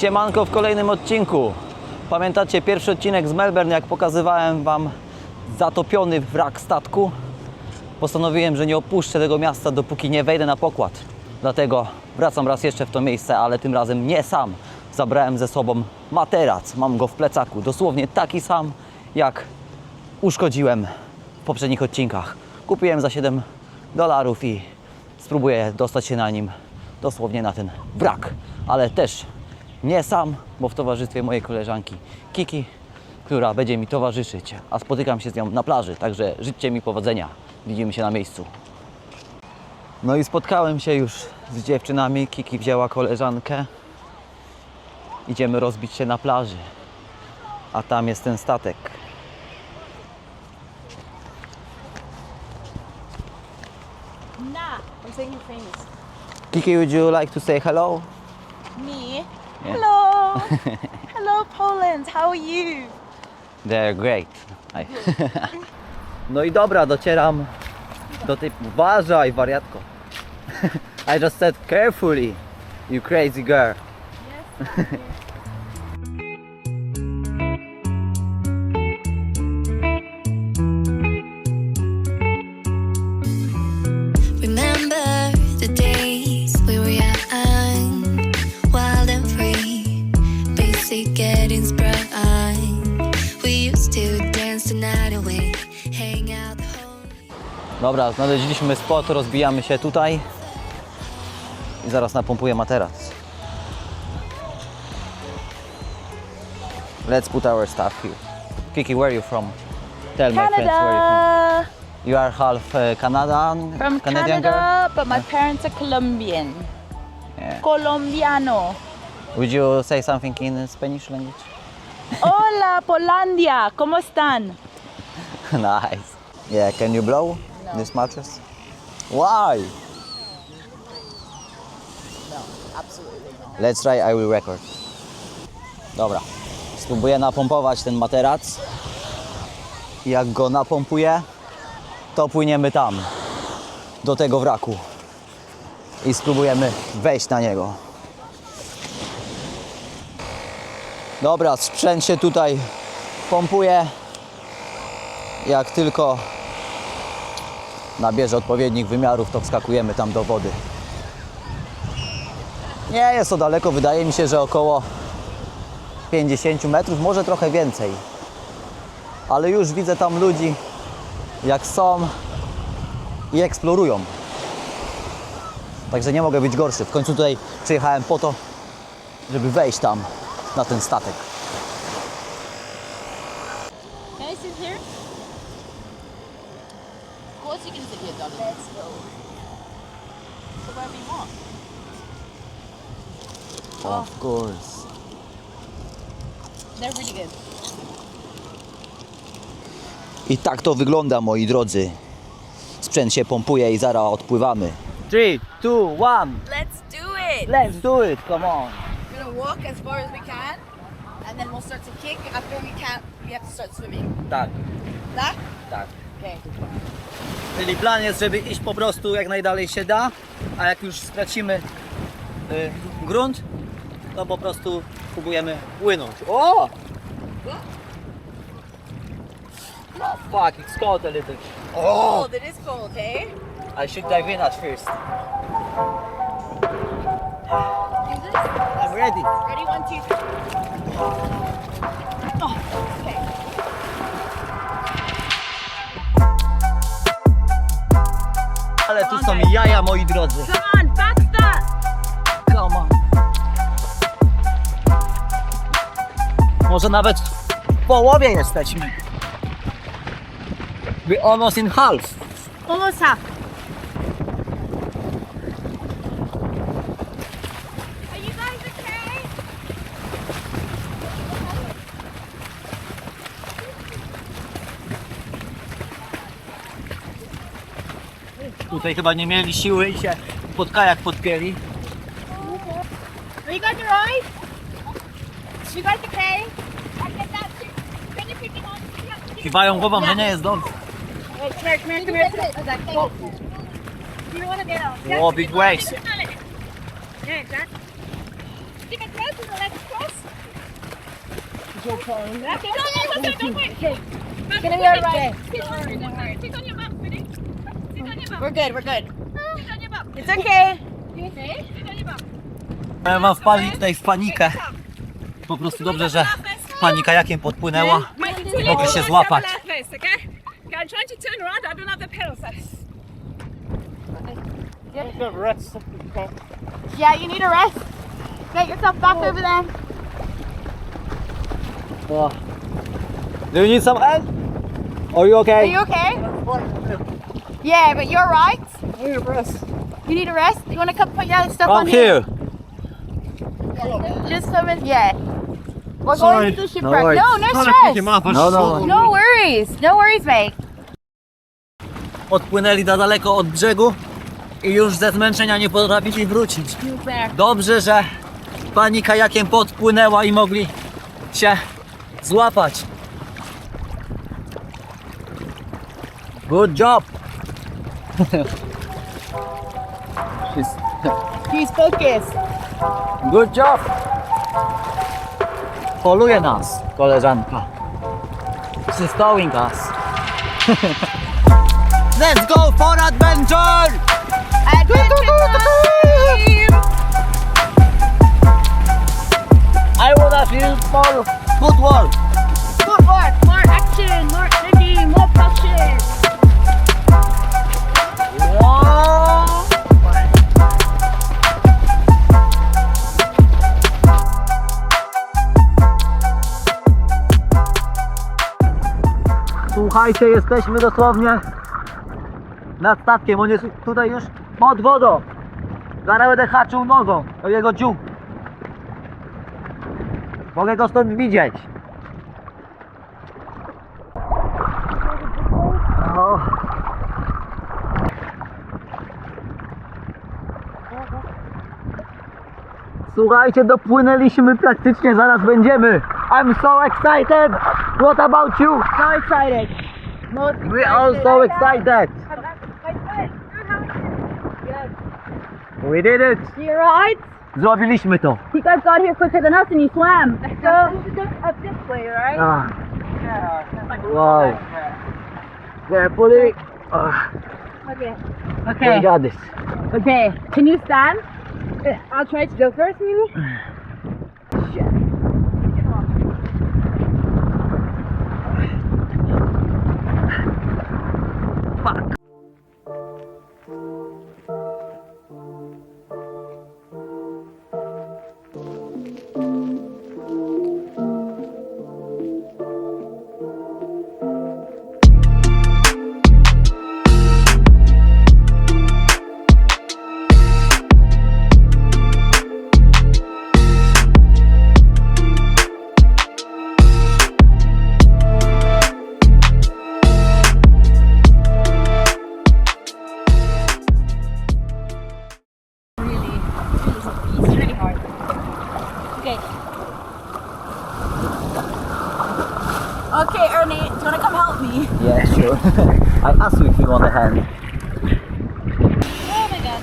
Siemanko w kolejnym odcinku. Pamiętacie pierwszy odcinek z Melbourne, jak pokazywałem Wam zatopiony wrak statku? Postanowiłem, że nie opuszczę tego miasta, dopóki nie wejdę na pokład. Dlatego wracam raz jeszcze w to miejsce, ale tym razem nie sam. Zabrałem ze sobą materac, mam go w plecaku, dosłownie taki sam, jak uszkodziłem w poprzednich odcinkach. Kupiłem za 7 dolarów i spróbuję dostać się na nim dosłownie na ten wrak, ale też nie sam, bo w towarzystwie mojej koleżanki Kiki, która będzie mi towarzyszyć, a spotykam się z nią na plaży, także życzcie mi powodzenia. Widzimy się na miejscu. No i spotkałem się już z dziewczynami. Kiki wzięła koleżankę. Idziemy rozbić się na plaży. A tam jest ten statek. Nah, I'm saying you're famous. Kiki, would you like to say hello? Hello. Hello, Poland. How are you? They're great. No i dobra, docieram do tej... Uważaj, wariatko. I just said carefully, you crazy girl. Remember Dobra, znaleźliśmy spot, rozbijamy się tutaj. I zaraz napompuję materac. Let's put our stuff here. Kiki, where are you from? Tell my friends where you from. Canada. You are half uh, Canadian, From Canadian Canada, but my parents are Colombian. Yeah. Colombiano. Would you say something in Spanish language? Hola, Polandia. ¿Cómo están? nice. Yeah, can you blow this mattress? Why? No, absolutely not. Let's try, I will record. Dobra. Spróbuję napompować ten materac. Jak go napompuję, to płyniemy tam, do tego wraku. I spróbujemy wejść na niego. Dobra, sprzęt się tutaj pompuje. Jak tylko nabierze odpowiednich wymiarów, to wskakujemy tam do wody. Nie jest to daleko, wydaje mi się, że około 50 metrów, może trochę więcej. Ale już widzę tam ludzi, jak są i eksplorują. Także nie mogę być gorszy. W końcu tutaj przyjechałem po to, żeby wejść tam na ten statek. Can I sit here? Of course you can sit here, darling. Let's go. So where we want? Of course. They're really good. I tak to wygląda, moi drodzy. Sprzęt się pompuje i zaraz odpływamy. 3, 2, 1. Let's do it. Let's do it, come on. Gonna walk as far as we can, and then we'll start to kick. After we can't, we have to start swimming. Tak, That? tak. Okay. Czyli plan jest, żeby iść po prostu jak najdalej się da, a jak już stracimy y, grunt, to po prostu próbujemy płynąć. O! Oh fuck, it's cold a little. Oh! Cold. It is cold, hey? I should dive in at first. Ready. Ready? One, two, three. Oh, okay. Ale tu są jaja, moi drodzy. Come on, faster! Come on. Może nawet w połowie jesteśmy. We're almost in half. Almost half. Tutaj chyba nie mieli siły i się pod kajak podpięli. Are you guys alright? You guys okay? I get that. Can you pick it up? Kiwają głową, że nie jest dobrze. Hey, come here, come here, come here. Oh. You want to get out? O, big waves. Yeah, Jack. Keep it close to the let's go. That's it. No, no, no, no, wait. It's gonna be alright. Sit on your ready? Sit on your butt. We're good, we're good. It's okay. Ja mam wpadli tutaj w panikę. Po prostu dobrze, że pani kajakiem podpłynęła. Nie mogli się złapać. Okay? I'm trying to turn around. I don't have the pedals. Yeah, you need a rest. Get yourself back over there. Do you need some help? Are you Are okay? you okay? Yeah, but you're right. You need a rest. You need a rest? You want to come put your stuff Come on here? here. Just come in. Yeah. We're Sorry. going to the No shipwreck. worries. No, no stress. No, no. No worries. No worries, mate. Odpłynęli za daleko od brzegu i już ze zmęczenia nie potrafili wrócić. Dobrze, że pani kajakiem podpłynęła i mogli się złapać. Good job. She's- He's focused. Good job. Poluje nas koleżanka. She's towing us. Let's go for adventure! I wanna feel more footwork. Footwork. Słuchajcie, jesteśmy dosłownie nad statkiem. On jest tutaj już pod wodą. Zaraz będę haczył nogą do jego dziób. Mogę go stąd widzieć. O. Słuchajcie, dopłynęliśmy praktycznie, zaraz będziemy. I'm so excited. What about you? So excited. We are all so excited. We did it. You right? Zrobiliśmy to. You guys got here quicker than us and you swam. So up this way, right? Ah. Wow. Carefully. Ah, Okay. Okay. we got this. Okay. Can you stand? I'll try to go first, maybe. I asked you if you want a hand. Oh my god.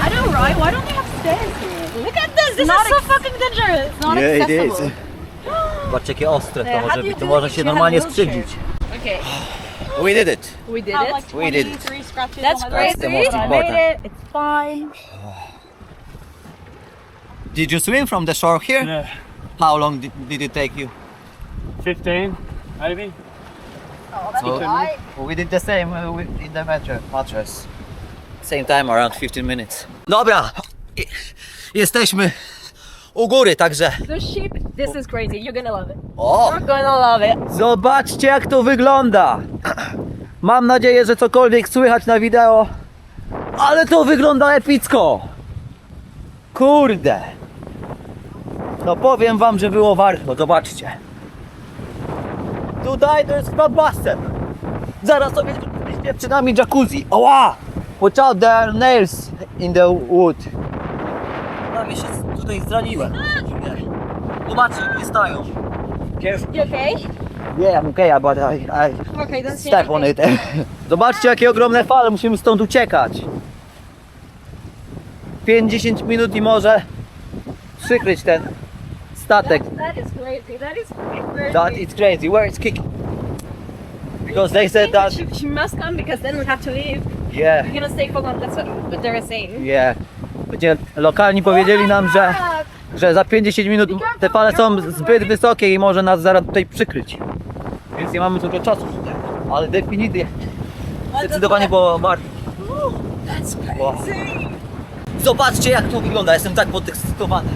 I know, right? Why don't they have stairs here? Look at this! This is so fucking dangerous! It's not accessible. Zobaczcie jakie ostre to Yeah, how może do you być. To do może it? się You normalnie wheelchair. Okay. We did it. We did Have it. like We did it. 23 scratches That's on great. That's the most I important. made it. It's fine. Did you swim from the shore here? Yeah. How long did, did it take you? 15, maybe. So, we did the same uh, with- in the mattress. mattress. Same time, around 15 minutes. Dobra, I- jesteśmy u góry, także... The sheep. This is crazy. You're gonna love it. O! You're gonna love it. Zobaczcie jak to wygląda! Mam nadzieję, że cokolwiek słychać na wideo, ale to wygląda epicko! Kurde! No powiem wam, że było warto, zobaczcie. Tutaj to jest basen. Zaraz sobie z dziewczynami jacuzzi. Oła! Watch out, there are nails in the wood. Prawie się tutaj zraniłem. Zobaczcie, nie stają. You okay? Yeah, I'm okay, but I, I Okay, don't say step on it. Zobaczcie jakie ogromne fale, musimy stąd uciekać. 5-10 minut i może przykryć ten statek. That is crazy. That is crazy. That is crazy. Where is Kiki? Because they said that. she, she must come because then we have to leave. Yeah, We're gonna stay for long. That's what, what they're saying. yeah. Będzie, lokalni powiedzieli nam, że, że za 50 minut te fale są zbyt wysokie i może nas zaraz tutaj przykryć. Więc nie mamy dużo czasu. Ale definitywnie. Zdecydowanie było warto. Wow. Zobaczcie jak to wygląda. Jestem tak podekscytowany.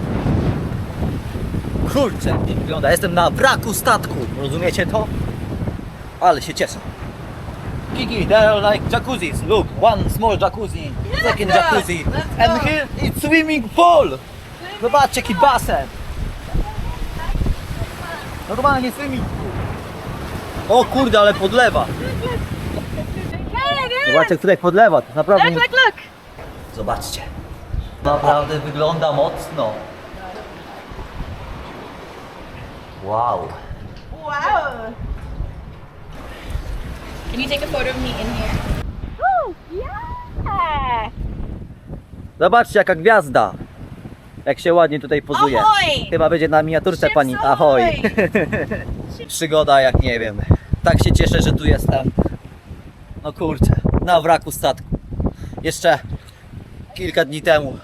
Kurczę, to wygląda. Jestem na wraku statku. Rozumiecie to? Ale się cieszę. Kiki, there are like jacuzzis. Look, one small jacuzzi, second jacuzzi, and here it's swimming pool. Zobaczcie jaki basen. Normalnie swimming pool. O kurde, ale podlewa. Zobaczcie, tutaj podlewa. To naprawdę nie... Look, look. Zobaczcie. Naprawdę wygląda mocno. Wow. Wow. Can you take a photo of me in here? Oh, yeah. Zobaczcie jaka gwiazda. Jak się ładnie tutaj pozuje. Ahoj! Chyba będzie na miniaturce Ships pani. Ahoj. Przygoda jak nie wiem. Tak się cieszę, że tu jestem. No kurczę, na wraku statku. Jeszcze kilka dni temu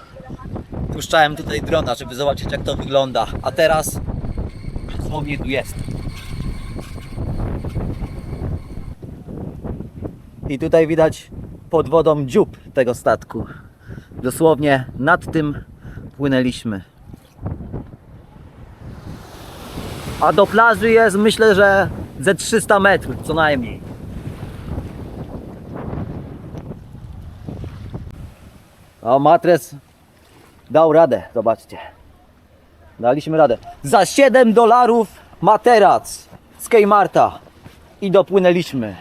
puszczałem tutaj drona, żeby zobaczyć jak to wygląda. A teraz dosłownie tu jest. I tutaj widać pod wodą dziób tego statku. Dosłownie nad tym płynęliśmy. A do plaży jest myślę, że ze 300 metrów co najmniej. O, matres dał radę, zobaczcie. Daliśmy radę. Za 7 dolarów materac z Kmarta i dopłynęliśmy.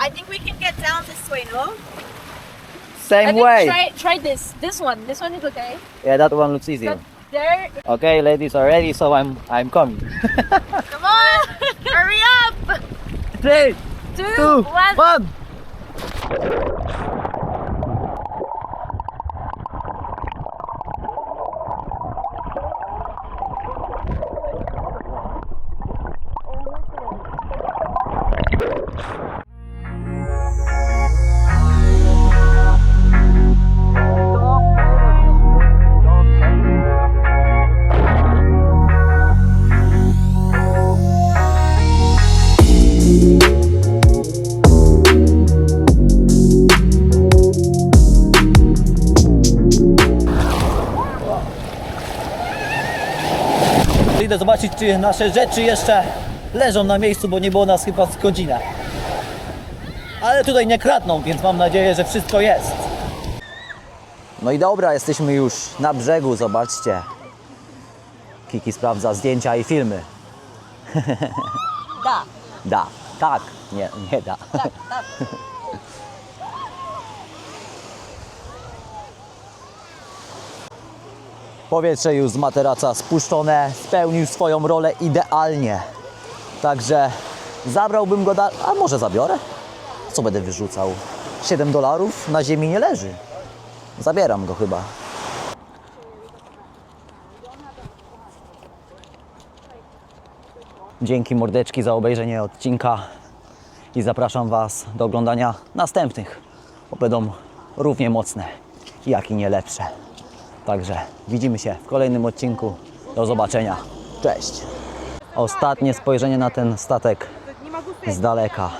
I think we can get down this way, no? Same way. Try, try this. This one. This one is okay. Yeah, that one looks easier. But there. Okay, ladies are ready, so I'm I'm coming. Come on! Hurry up! Three, Two, two, one. one. Thank you. Zobaczyć, czy nasze rzeczy jeszcze leżą na miejscu, bo nie było nas chyba z godzinę. Ale tutaj nie kradną, więc mam nadzieję, że wszystko jest. No i dobra, jesteśmy już na brzegu, zobaczcie. Kiki sprawdza zdjęcia i filmy. Da. Da, tak, nie, nie da. Powietrze już z materaca spuszczone, spełnił swoją rolę idealnie. Także zabrałbym go dalej, a może zabiorę? Co będę wyrzucał? 7 dolarów na ziemi nie leży. Zabieram go chyba. Dzięki mordeczki za obejrzenie odcinka i zapraszam Was do oglądania następnych, bo będą równie mocne, jak i nie lepsze. Także widzimy się w kolejnym odcinku. Do zobaczenia. Cześć. Ostatnie spojrzenie na ten statek z daleka.